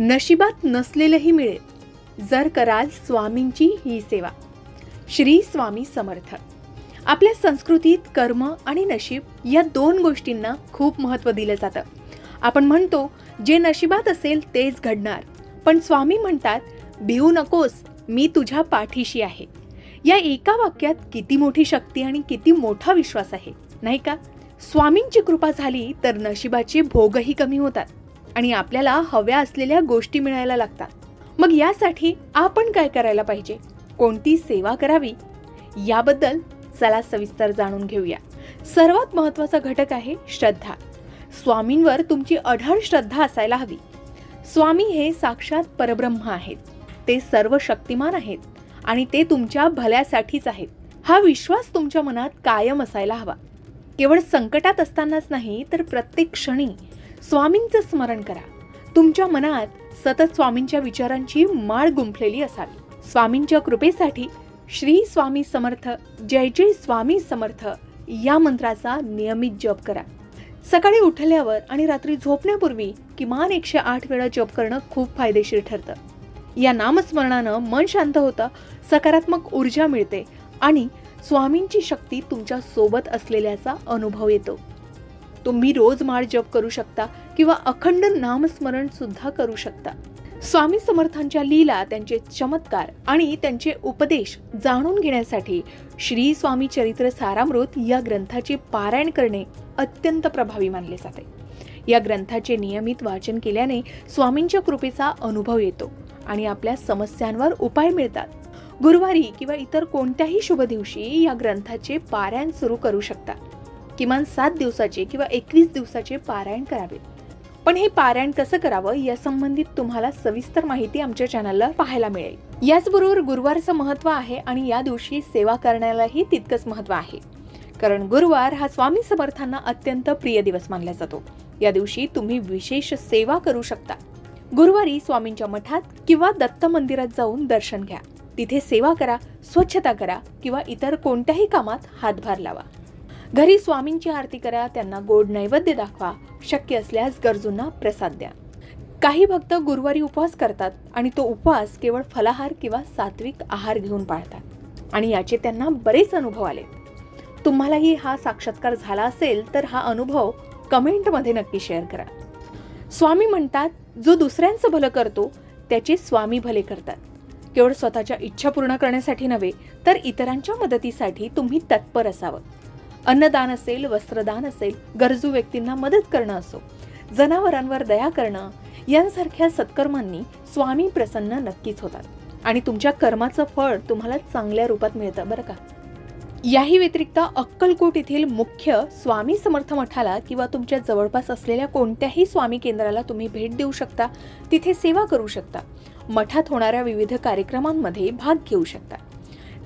नशिबात नसलेलंही मिळेल. जर कराल स्वामींची ही सेवा. श्री स्वामी समर्थ. आपल्या संस्कृतीत कर्म आणि नशीब या दोन गोष्टींना खूप महत्त्व दिलं जातं. आपण म्हणतो जे नशिबात असेल तेच घडणार. पण स्वामी म्हणतात भिवू नकोस मी तुझ्या पाठीशी आहे. या एका वाक्यात किती मोठी शक्ती आणि किती मोठा विश्वास आहे नाही का? स्वामींची कृपा झाली तर नशिबाचे भोगही कमी होतात. आणि आपल्याला हव्या असलेल्या गोष्टी मिळायला लागतात. मग यासाठी आपण काय करायला पाहिजे? कोणती सेवा करावी? याबद्दल चला सविस्तर जाणून घेऊया. सर्वात महत्त्वाचा घटक आहे श्रद्धा. स्वामींवर तुमची अढळ श्रद्धा असायला हवी. स्वामी हे साक्षात परब्रह्म आहेत. ते सर्व शक्तिमान आहेत आणि ते तुमच्या भल्यासाठीच आहेत. हा विश्वास तुमच्या मनात कायम असायला हवा. केवळ संकटात असतानाच नाही तर प्रत्येक क्षणी स्वामींचं स्मरण करा. तुमच्या मनात सतत स्वामींच्या विचारांची माळ गुंफलेली असावी. स्वामींच्या कृपेसाठी श्री स्वामी समर्थ जय जय स्वामी समर्थ या मंत्राचा नियमित जप करा. सकाळी उठल्यावर आणि रात्री झोपण्यापूर्वी किमान एकशे आठ वेळा जप करणं खूप फायदेशीर ठरतं. या नामस्मरणानं मन शांत होतं सकारात्मक ऊर्जा मिळते आणि स्वामींची शक्ती तुमच्यासोबत असलेल्याचा अनुभव येतो. तुम्ही रोज माळ जप करू शकता किंवा अखंड नामस्मरण सुद्धा करू शकता. स्वामी समर्थांच्या लीला त्यांचे चमत्कार आणि त्यांचे उपदेश जाणून घेण्यासाठी श्री स्वामी चरित्र सारामृत या ग्रंथाचे पारायण करणे अत्यंत प्रभावी मानले जाते. या ग्रंथाचे नियमित वाचन केल्याने स्वामींच्या कृपेचा अनुभव येतो आणि आपल्या समस्यांवर उपाय मिळतात. गुरुवारी किंवा इतर कोणत्याही शुभ दिवशी या ग्रंथाचे पारायण सुरू करू शकता. किमान सात दिवसाचे किंवा एकवीस दिवसाचे पारायण करावे. पण हे पारायण कसं करावं या संबंधित तुम्हाला सविस्तर माहिती आमच्या चॅनलला पाहायला मिळेल. याचबरोबर गुरुवारचं महत्त्व आहे आणि या दिवशी सेवा करण्यालाही तितकंच महत्त्व आहे. कारण गुरुवार हा स्वामी समर्थांना अत्यंत प्रिय दिवस मानला जातो. या दिवशी तुम्ही विशेष सेवा करू शकता. गुरुवारी स्वामींच्या मठात किंवा दत्त मंदिरात जाऊन दर्शन घ्या. तिथे सेवा करा स्वच्छता करा किंवा इतर कोणत्याही कामात हातभार लावा. घरी स्वामींची आरती करा त्यांना गोड नैवेद्य दाखवा. शक्य असल्यास गरजूंना प्रसाद द्या. काही भक्त गुरुवारी उपवास करतात आणि तो उपवास केवळ फलाहार किंवा सात्विक आहार घेऊन पाळतात. आणि याचे त्यांना बरेच अनुभव आले. तुम्हालाही हा साक्षात्कार झाला असेल तर हा अनुभव कमेंटमध्ये नक्की शेअर करा. स्वामी म्हणतात जो दुसऱ्यांचं भलं करतो त्याचे स्वामी भले करतात. केवळ स्वतःच्या इच्छा पूर्ण करण्यासाठी नव्हे तर इतरांच्या मदतीसाठी तुम्ही तत्पर असावं. अन्नदान असेल वस्त्रदान असेल गरजू व्यक्तींना मदत करणं असो जनावरांवर दया करणं यांसारख्या सत्कर्मांनी स्वामी प्रसन्न नक्कीच होतात. आणि तुमच्या कर्माचं फळ तुम्हाला चांगल्या रूपात मिळतं बरं का? याही व्यतिरिक्त अक्कलकोट येथील मुख्य स्वामी समर्थ मठाला किंवा तुमच्या जवळपास असलेल्या कोणत्याही स्वामी केंद्राला तुम्ही भेट देऊ शकता तिथे सेवा करू शकता मठात होणाऱ्या विविध कार्यक्रमांमध्ये भाग घेऊ शकता.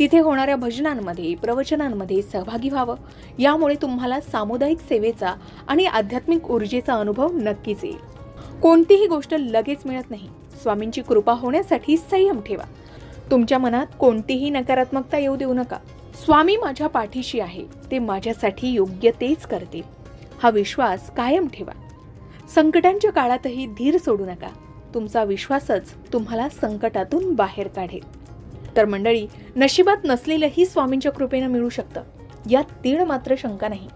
तिथे होणाऱ्या भजनांमध्ये प्रवचनांमध्ये सहभागी व्हावं. यामुळे तुम्हाला सामुदायिक सेवेचा आणि आध्यात्मिक ऊर्जेचा अनुभव नक्कीच येईल. कोणतीही गोष्ट लगेच मिळत नाही. स्वामींची कृपा होण्यासाठी संयम ठेवा. तुमच्या मनात कोणतीही नकारात्मकता येऊ देऊ नका. स्वामी माझ्या पाठीशी आहे. ते माझ्यासाठी योग्य तेच करतील. हा विश्वास कायम ठेवा. संकटांच्या काळातही धीर सोडू नका. तुमचा विश्वासच तुम्हाला संकटातून बाहेर काढेल. तर मंडळी नशिबात नसलेलंही स्वामींच्या कृपेनं मिळू शकतं. यात तीळ मात्र शंका नाही.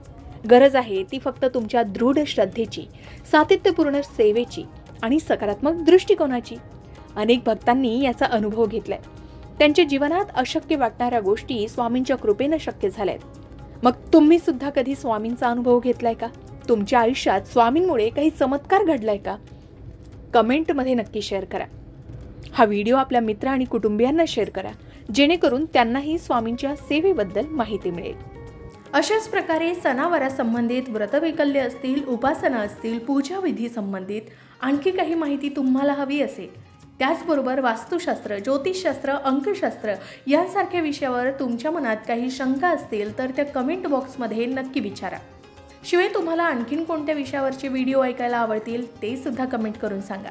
गरज आहे ती फक्त तुमच्या दृढ श्रद्धेची सातत्यपूर्ण सेवेची आणि सकारात्मक दृष्टिकोनाची. अनेक भक्तांनी याचा अनुभव घेतलाय. त्यांच्या जीवनात अशक्य वाटणाऱ्या गोष्टी स्वामींच्या कृपेनं शक्य झाल्यात. मग तुम्ही सुद्धा कधी स्वामींचा अनुभव घेतलाय का? तुमच्या आयुष्यात स्वामींमुळे काही चमत्कार घडलाय का? कमेंटमध्ये नक्की शेअर करा. हा व्हिडिओ आपल्या मित्र आणि कुटुंबियांना शेअर करा जेणेकरून त्यांनाही स्वामींच्या सेवेबद्दल माहिती मिळेल. अशाच प्रकारे सणावारासंबंधित व्रतवैकल्य असतील उपासना असतील पूजाविधी संबंधित आणखी काही माहिती तुम्हाला हवी असेल त्याचबरोबर वास्तुशास्त्र ज्योतिषशास्त्र अंकशास्त्र यांसारख्या विषयावर तुमच्या मनात काही शंका असतील तर त्या कमेंट बॉक्समध्ये नक्की विचारा. शिवाय तुम्हाला आणखीन कोणत्या विषयावरचे व्हिडिओ ऐकायला आवडतील ते सुद्धा कमेंट करून सांगा.